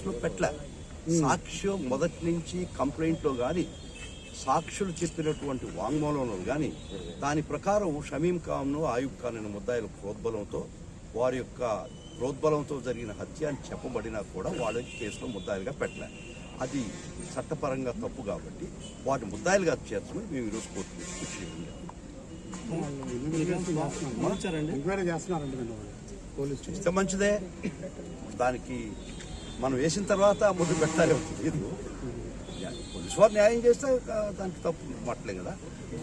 కేసులో పెట్టలే సాక్ష్యం మొదటి నుంచి కంప్లైంట్లో కానీ సాక్షులు చెప్పినటువంటి వాంగ్మూలంలో కానీ దాని ప్రకారం షమీం ఖాన్ను ఆయుబ్ ఖాన్ అనే ముద్దాయిల ప్రోద్బలంతో వారి యొక్క ప్రోద్బలంతో జరిగిన హత్య అని చెప్పబడినా కూడా వాళ్ళ కేసులో ముద్దాయిలుగా పెట్టలే. అది చట్టపరంగా తప్పు కాబట్టి వాటి ముద్దాయిలుగా చేర్చమని మేము ఈరోజు కోర్టు చేస్తున్నారండి. పోలీసు ఇస్తే మంచిదే? దానికి మనం వేసిన తర్వాత ముందు పెట్టాలి లేదు పోలీసు వారు న్యాయం చేస్తే దానికి తప్పు మట్టలేం కదా.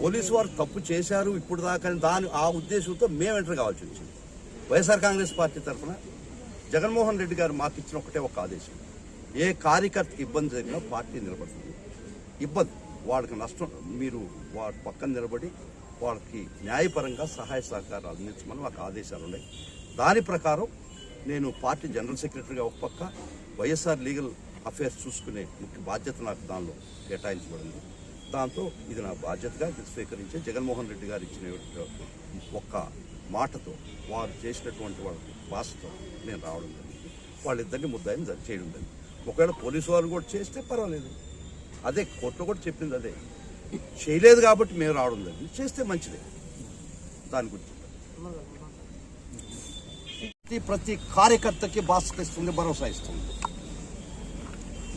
పోలీసు వారు తప్పు చేశారు ఇప్పుడు దాకా అని దాని ఆ ఉద్దేశంతో మేము ఎంటర్ కావాల్సి వచ్చింది. వైఎస్ఆర్ కాంగ్రెస్ పార్టీ తరఫున జగన్మోహన్ రెడ్డి గారు మాకు ఇచ్చిన ఒకటే ఒక ఆదేశం. ఏ కార్యకర్త ఇబ్బంది జరిగినా పార్టీ నిలబడుతుంది. ఇబ్బంది. వాళ్ళకి నష్టం మీరు వాళ్ళ పక్కన నిలబడి వాళ్ళకి న్యాయపరంగా సహాయ సహకారాలు అందించమని మాకు ఆదేశాలు ఉన్నాయి. దాని ప్రకారం నేను పార్టీ జనరల్ సెక్రటరీగా ఒక పక్క వైఎస్ఆర్ లీగల్ అఫైర్స్ చూసుకునే ముఖ్య బాధ్యత నాకు దానిలో కేటాయించబడింది. దాంతో ఇది నా బాధ్యతగా స్వీకరించే స్వీకరించి జగన్మోహన్ రెడ్డి గారు ఇచ్చిన ఒక్క మాటతో వారు చేసినటువంటి వాళ్ళ భాషతో నేను రావడం జరిగింది. వాళ్ళిద్దరిని ముద్దాయిని చేయడం జరిగింది. ఒకవేళ పోలీసు వారు కూడా చేస్తే పర్వాలేదు. అదే కోర్టులో కూడా చెప్పింది అదే. చేయలేదు కాబట్టి మేము రావడం జరిగింది. చేస్తే మంచిదే. దాని గురించి ప్రతి- ప్రతి కార్యకర్తకి బాధ్యత ఇస్తుంది భరోసా ఇస్తుంది.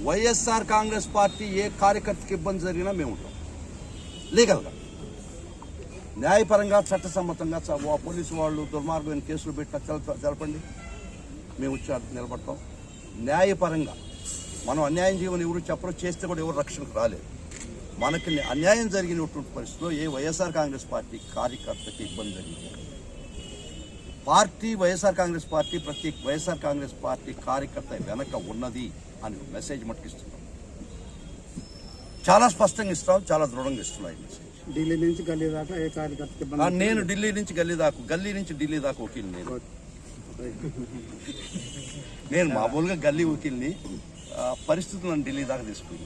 వైఎస్ఆర్ కాంగ్రెస్ పార్టీ ఏ కార్యకర్తకి ఇబ్బంది జరిగినా మేము ఉంటాం. లీగల్గా. న్యాయపరంగా చట్టసమ్మతంగా చ- పోలీసు వాళ్ళు దుర్మార్గమైన కేసులు పెట్టిన తెలప- తెలపండి. మేము వచ్చి నిలబడతాం. న్యాయపరంగా మనం అన్యాయం చేయమని ఎవరు చెప్పరు చేస్తే కూడా ఎవరు రక్షణకు రాలేదు మనకి అన్యాయం జరిగినటువంటి పరిస్థితిలో ఏ వైఎస్ఆర్ కాంగ్రెస్ పార్టీ కార్యకర్తకి ఇబ్బంది జరిగింది? పార్టీ వైఎస్ఆర్ కాంగ్రెస్ పార్టీ ప్రతి వైఎస్ఆర్ కాంగ్రెస్ పార్టీ కార్యకర్త వెనక ఉన్నది అని మెసేజ్ మట్టుకిస్తున్నాం చాలా స్పష్టంగా ఇస్తాం చాలా దృఢంగా ఇస్తున్నాం ఈ మెసేజ్. ఢిల్లీ నుంచి గల్లీ దాకా ఏ ఇబ్బంది నేను ఢిల్లీ నుంచి గల్లీ దాకా గల్లీ నుంచి ఢిల్లీ దాకా వకీల్ నేను. నేను మామూలుగా గల్లీ వకీల్ని పరిస్థితులను ఢిల్లీ దాకా తీసుకుంది